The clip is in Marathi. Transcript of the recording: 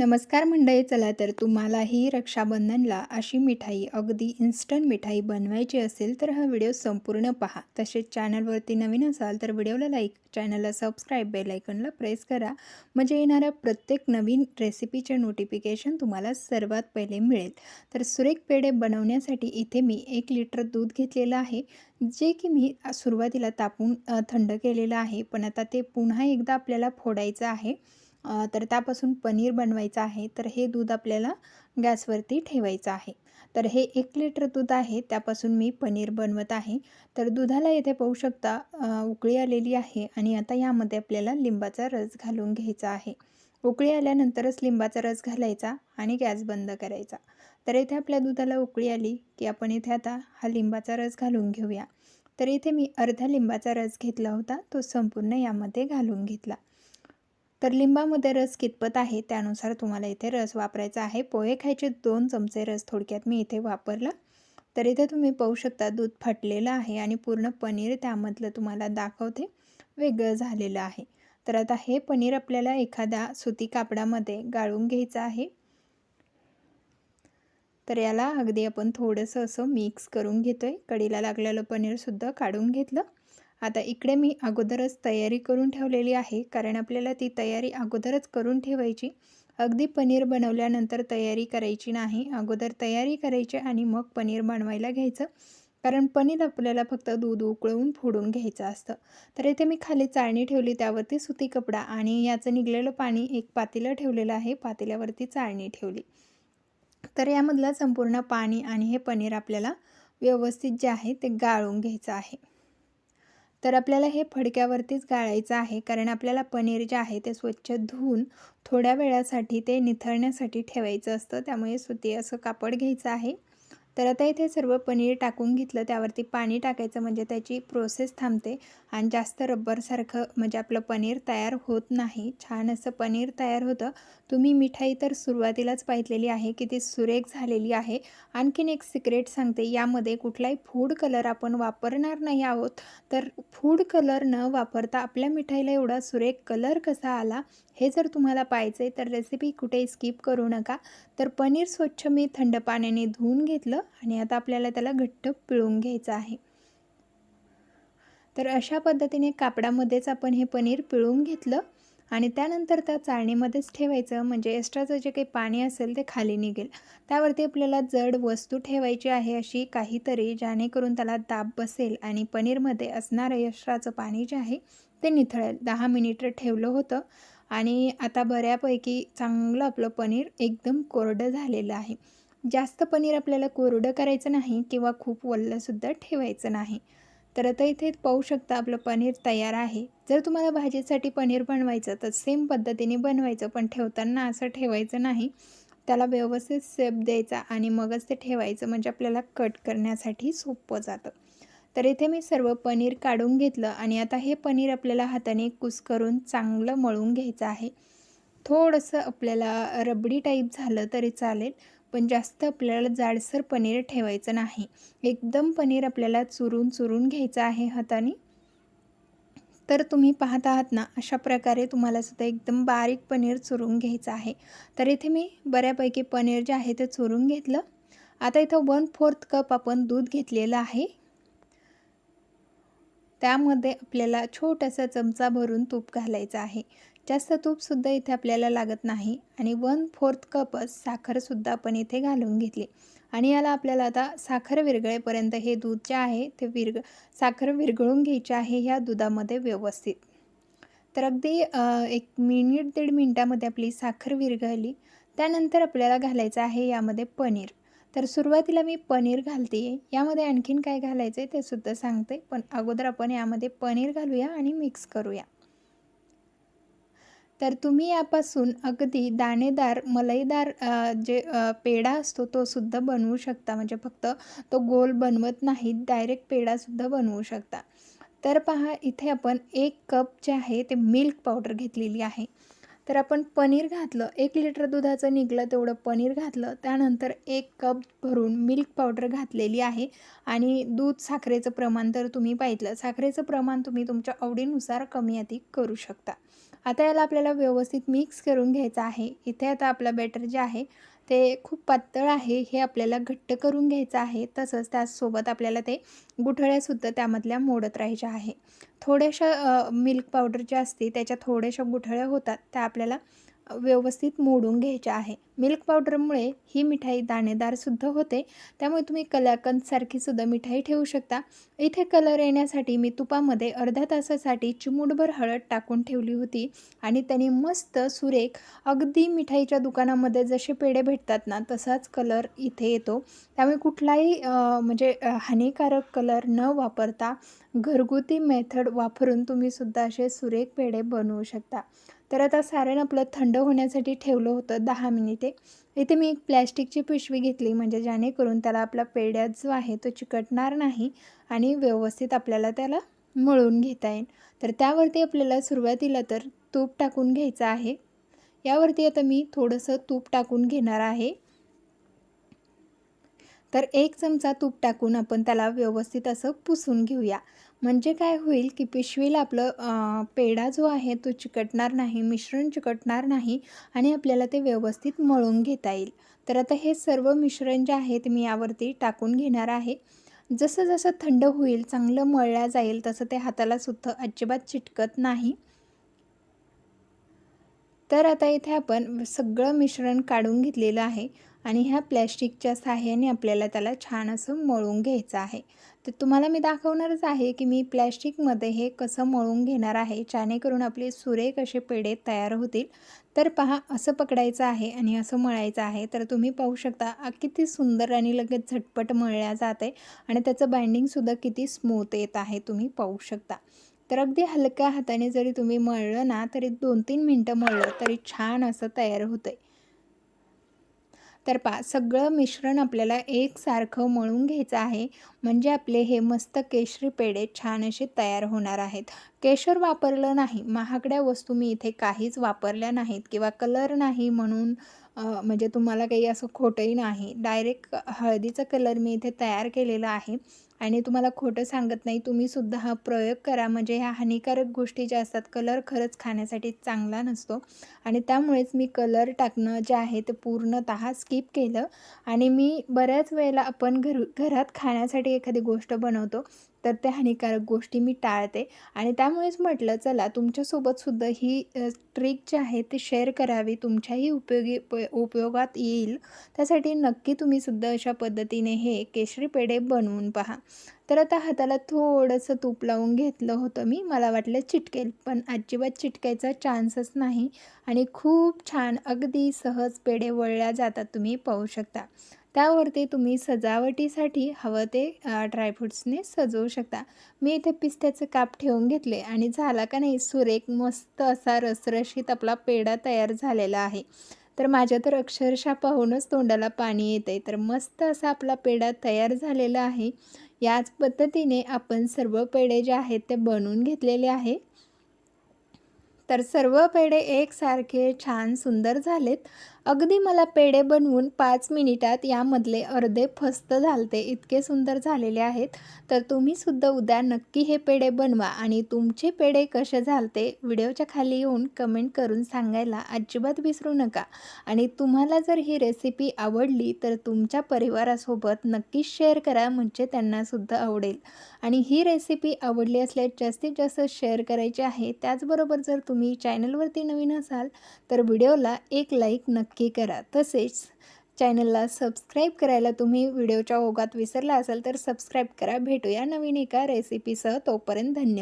नमस्कार मंडळी चला तर तुम्हालाही रक्षाबंधनला अशी मिठाई अगदी इन्स्टंट मिठाई बनवायची असेल तर हा व्हिडिओ संपूर्ण पहा. तसेच चॅनलवरती नवीन असाल तर व्हिडिओला लाईक चॅनलला सबस्क्राईब बेलायकनला प्रेस करा. म्हणजे येणाऱ्या प्रत्येक नवीन रेसिपीचे नोटिफिकेशन तुम्हाला सर्वात पहिले मिळेल. तर सुरेख पेढे बनवण्यासाठी इथे मी एक लिटर दूध घेतलेलं आहे जे की मी सुरुवातीला तापून थंड केलेलं आहे. पण आता ते पुन्हा एकदा आपल्याला फोडायचं आहे. तर त्यापासून पनीर बनवायचं आहे. तर हे दूध आपल्याला गॅसवरती ठेवायचं आहे. तर हे एक लिटर दूध आहे. त्यापासून मी पनीर बनवत आहे. तर दुधाला येथे पाहू शकता उकळी आलेली आहे आणि आता यामध्ये आपल्याला लिंबाचा रस घालून घ्यायचा आहे. उकळी आल्यानंतरच लिंबाचा रस घालायचा आणि गॅस बंद करायचा. तर इथे आपल्या दुधाला उकळी आली की आपण इथे आता हा लिंबाचा रस घालून घेऊया. तर इथे मी अर्धा लिंबाचा रस घेतला होता. तो संपूर्ण यामध्ये घालून घेतला. तर लिंबामध्ये रस कितपत आहे त्यानुसार तुम्हाला इथे रस वापरायचा आहे. पोहे खायचे दोन चमचे रस थोडक्यात मी इथे वापरला. तर इथे तुम्ही पाहू शकता दूध फाटलेलं आहे आणि पूर्ण पनीर त्यामधलं तुम्हाला दाखवते. वेगळं झालेलं आहे. तर आता हे पनीर आपल्याला एखाद्या सुती कापडामध्ये गाळून घ्यायचं आहे. तर याला अगदी आपण थोडंसं असं मिक्स करून घेतो आहे कढीला लागलेलं पनीरसुद्धा काढून घेतलं. आता इकडे मी अगोदरच तयारी करून ठेवलेली आहे कारण आपल्याला ती तयारी अगोदरच करून ठेवायची. अगदी पनीर बनवल्यानंतर तयारी करायची नाही. अगोदर तयारी करायची आणि मग पनीर बनवायला घ्यायचं. कारण पनीर आपल्याला फक्त दूध उकळवून फोडून घ्यायचं असतं. तर इथे मी खाली चाळणी ठेवली त्यावरती सुती कपडा आणि याचं निघलेलं पाणी एक पातेलं ठेवलेलं आहे पातेल्यावरती चाळणी ठेवली. तर यामधलं संपूर्ण पाणी आणि हे पनीर आपल्याला व्यवस्थित जे आहे ते गाळून घ्यायचं आहे. तर आपल्याला हे फडक्यावरतीच गाळायचं आहे कारण आपल्याला पनीर जे आहे ते स्वच्छ धुवून थोड्या वेळासाठी ते निथळण्यासाठी ठेवायचं असतं. त्यामुळे सुती असं कापड घ्यायचं आहे. तर आता इथे सर्व पनीर टाकून घेतलं. त्यावरती पाणी टाकायचं म्हणजे त्याची प्रोसेस थांबते. आणि जास्त रब्बरसारखं म्हणजे आपलं पनीर तयार होत नाही. छान असं पनीर तयार होतं. तुम्ही मिठाई तर सुरुवातीलाच पाहिलेली आहे. की ती सुरेख झालेली आहे. आणखीन एक सिक्रेट सांगते. यामध्ये कुठलाही फूड कलर आपण वापरणार नाही आहोत. तर फूड कलर न वापरता आपल्या मिठाईला एवढा सुरेख कलर कसा आला? हे जर तुम्हाला पाहिजे तर रेसिपी कुठे स्किप करू नका. तर पनीर स्वच्छ मी थंड पाण्याने धुवून घेतलं आणि आता आपल्याला त्याला घट्ट पिळून घ्यायचं आहे. तर अशा पद्धतीने कापडामध्येच आपण हे पनीर पिळून घेतलं आणि त्यानंतर त्या चाळणीमध्येच ठेवायचं. म्हणजे एक्स्ट्राचं जे काही पाणी असेल ते खाली निघेल. त्यावरती आपल्याला जड वस्तू ठेवायची आहे अशी काहीतरी जेणेकरून त्याला दाब बसेल आणि पनीरमध्ये असणारं एक्स्ट्राचं पाणी जे आहे ते निथळेल. दहा मिनिटं ठेवलं होतं. आणि आता बऱ्यापैकी चांगलं आपलं पनीर एकदम कोरडं झालेलं आहे. जास्त पनीर आपल्याला कोरडं करायचं नाही किंवा खूप वल्लंसुद्धा ठेवायचं नाही. तर आता इथे पाहू शकता आपलं पनीर तयार आहे. जर तुम्हाला भाजीसाठी पनीर बनवायचं तर सेम पद्धतीने बनवायचं पण ठेवताना असं ठेवायचं नाही. त्याला व्यवस्थित सेप द्यायचा आणि मगच ते ठेवायचं म्हणजे आपल्याला कट करण्यासाठी सोपं जातं. तर इथे मी सर्व पनीर काढून घेतलं आणि आता हे पनीर आपल्याला हाताने कुस करून चांगलं मळून घ्यायचं आहे. थोडंसं आपल्याला रबडी टाईप झालं तरी चालेल पण जास्त आपल्याला जाडसर पनीर ठेवायचं नाही. एकदम पनीर आपल्याला चुरून चुरून घ्यायचं आहे हाताने. तर तुम्ही पाहत आहात ना अशा प्रकारे तुम्हाला सुद्धा एकदम बारीक पनीर चुरून घ्यायचं आहे. तर इथे मी बऱ्यापैकी पनीर जे आहे ते चुरून घेतलं. आता इथं वन फोर्थ कप आपण दूध घेतलेलं आहे. त्यामध्ये आपल्याला छोटासा चमचा भरून तूप घालायचं आहे. जास्त तूपसुद्धा इथे आपल्याला लागत नाही आणि वन फोर्थ कपच साखरसुद्धा आपण इथे घालून घेतली. आणि याला आपल्याला आता साखर विरगळेपर्यंत हे दूध जे आहे ते विरग साखर विरघळून घ्यायचे आहे ह्या दुधामध्ये व्यवस्थित. तर अगदी एक मिनिट दीड मिनटामध्ये आपली साखर विरघळली. त्यानंतर आपल्याला घालायचं आहे यामध्ये पनीर. तर सुरुवातीला मी पनीर घालते. आहे यामध्ये आणखीन काय घालायचं आहे ते सुद्धा सांगते. पण अगोदर आपण यामध्ये पनीर घालूया आणि मिक्स करूया. तर तुम्ही यापासून अगदी दाणेदार मलईदार जे पेढा असतो तो सुद्धा बनवू शकता. म्हणजे फक्त तो गोल बनवत नाही डायरेक्ट पेढासुद्धा बनवू शकता. तर पहा इथे आपण एक कप जे आहे ते मिल्क पावडर घेतलेली आहे. तर आपण पनीर घातलं एक लिटर दुधाचं निघलं तेवढं पनीर घातलं त्यानंतर एक कप भरून मिल्क पावडर घातलेली आहे आणि दूध साखरेचं प्रमाण तर तुम्ही पाहितलं साखरेचं प्रमाण तुम्ही तुमच्या आवडीनुसार कमी अधिक करू शकता. आता याला आपल्याला व्यवस्थित मिक्स करून घ्यायचं आहे. इथे आता आपलं बॅटर जे आहे ते खूप पातळ आहे हे आपल्याला घट्ट करून घ्यायचं आहे. तसंच त्याचसोबत आपल्याला ते गुठळ्यासुद्धा त्यामधल्या मोडत राहायच्या आहे. थोड्याशा मिल्क पावडर जे असते त्याच्या थोड्याशा गुठळ्या होतात. त्या आपल्याला व्यवस्थित मोडून घ्यायच्या आहे. मिल्क पावडरमुळे ही मिठाई दाणेदारसुद्धा होते. त्यामुळे तुम्ही कलाकंदसारखी सुद्धा मिठाई ठेवू शकता. इथे कलर येण्यासाठी मी तुपामध्ये अर्ध्या तासासाठी चिमूटभर हळद टाकून ठेवली होती. आणि त्याने मस्त सुरेख अगदी मिठाईच्या दुकानामध्ये जसे पेढे भेटतात ना तसाच कलर इथे येतो. त्यामुळे कुठलाही म्हणजे हानिकारक कलर न वापरता घरगुती मेथड वापरून तुम्हीसुद्धा असे सुरेख पेढे बनवू शकता. तर आता सारण आपलं थंड होण्यासाठी ठेवलं होतं दहा मिनिटे. इथे मी एक प्लॅस्टिकची पिशवी घेतली म्हणजे जेणेकरून त्याला आपला पेड्यात जो आहे तो चिकटणार नाही आणि व्यवस्थित आपल्याला त्याला मळून घेता येईल. तर त्यावरती आपल्याला सुरुवातीला तर तूप टाकून घ्यायचं आहे. यावरती आता मी थोडंसं तूप टाकून घेणार आहे. तर एक चमचा तूप टाकून आपण त्याला व्यवस्थित असं पुसून घेऊया. म्हणजे काय होईल की पिशवीला आपलं पेढा जो आहे तो चिकटणार नाही मिश्रण चिकटणार नाही आणि आपल्याला ते व्यवस्थित मळून घेता येईल. तर आता हे सर्व मिश्रण जे आहे ते मी यावरती टाकून घेणार आहे. जसं जसं थंड होईल चांगलं मळल्या जाईल तसं ते हाताला सुद्धा अजिबात चिटकत नाही. तर आता इथे आपण सगळं मिश्रण काढून घेतलेलं आहे. आणि ह्या प्लॅस्टिकच्या साह्याने आपल्याला त्याला छान असं मळून घ्यायचं आहे. तर तुम्हाला मी दाखवणारच आहे की मी प्लॅस्टिकमध्ये हे कसं मळून घेणार आहे जेणेकरून आपले सुरेख असे पेढे तयार होतील. तर पहा असं पकडायचं आहे आणि असं मळायचं आहे. तर तुम्ही पाहू शकता किती सुंदर आणि लगेच झटपट मळल्या जाते आणि त्याचं बाइंडिंगसुद्धा किती स्मूथ येत आहे तुम्ही पाहू शकता. तर अगदी हलक्या हाताने जरी तुम्ही मळलं ना तरी दोन तीन मिनटं मळलं तरी छान असं तयार होतं आहे तर पा सगळं मिश्रण आपल्याला एकसारखं मळून घ्यायचं आहे. म्हणजे आपले हे मस्त केशरी पेढे छान असे तयार होणार आहेत. केशर वापरलं नाही. महागड्या वस्तू मी इथे काहीच वापरल्या नाहीत किंवा कलर नाही म्हणून म्हणजे तुम्हाला काही असं खोटंही नाही. डायरेक्ट हळदीचा कलर मी इथे तयार केलेला आहे. आणि तुम्हाला खोटं सांगत नाही तुम्हीसुद्धा हा प्रयोग करा. म्हणजे ह्या हानिकारक गोष्टी ज्या असतात कलर खरंच खाण्यासाठी चांगला नसतो. आणि त्यामुळेच मी कलर टाकणं जे आहे ते पूर्णतः स्किप केलं. आणि मी बऱ्याच वेळेला आपण घर घरात खाण्यासाठी एखादी गोष्ट बनवतो तर त्या हानिकारक गोष्टी मी टाळते. आणि त्यामुळेच म्हटलं चला तुमच्यासोबतसुद्धा ही ट्रिक जी आहे ती शेअर करावी. तुमच्याही उपयोगी प उपयोगात येईल. त्यासाठी नक्की तुम्हीसुद्धा अशा पद्धतीने हे केशरी पेढे बनवून पहा. तर आता हाताला थोडंसं तूप लावून घेतलं होतं मी. मला वाटलं चिटकेल पण अजिबात चिटकायचा चान्सच नाही आणि खूप छान अगदी सहज पेढे वळल्या जातात तुम्ही पाहू शकता. त्यावरती तुम्ही सजावटीसाठी हवं ते ड्रायफ्रूट्सने सजवू शकता. मी इथे पिस्त्याचं काप ठेवून घेतले आणि झाला का नाही सुरेख मस्त असा रसरशीत आपला पेढा तयार झालेला आहे. तर माझ्या तर अक्षरशः पाहूनच तोंडाला पाणी येते तर मस्त असा आपला पेढा तयार झालेला आहे. याच पद्धतीने आपण सर्व पेढे जे आहेत ते बनवून घेतलेले आहे. तर सर्व पेढे एकसारखे छान सुंदर झालेत. अगदी मला पेढे बनवून पाच मिनिटात यामधले अर्धे फस्त झालते इतके सुंदर झालेले आहेत. तर तुम्हीसुद्धा उद्या नक्की हे पेढे बनवा आणि तुमचे पेढे कसे झालते व्हिडिओच्या खाली येऊन कमेंट करून सांगायला अजिबात विसरू नका. आणि तुम्हाला जर ही रेसिपी आवडली तर तुमच्या परिवारासोबत नक्कीच शेअर करा म्हणजे त्यांनासुद्धा आवडेल. आणि ही रेसिपी आवडली असल्यास जास्तीत जास्त शेअर करायची आहे. त्याचबरोबर जर तुम्ही चॅनलवरती नवीन असाल तर व्हिडिओला एक लाईक नक्की नक्की करा. तसेच चॅनलला सबस्क्राईब करायला तुम्ही व्हिडिओच्या ओघात विसरला असाल तर सबस्क्राईब करा. भेटूया नवीन एका रेसिपीसह. तोपर्यंत धन्यवाद.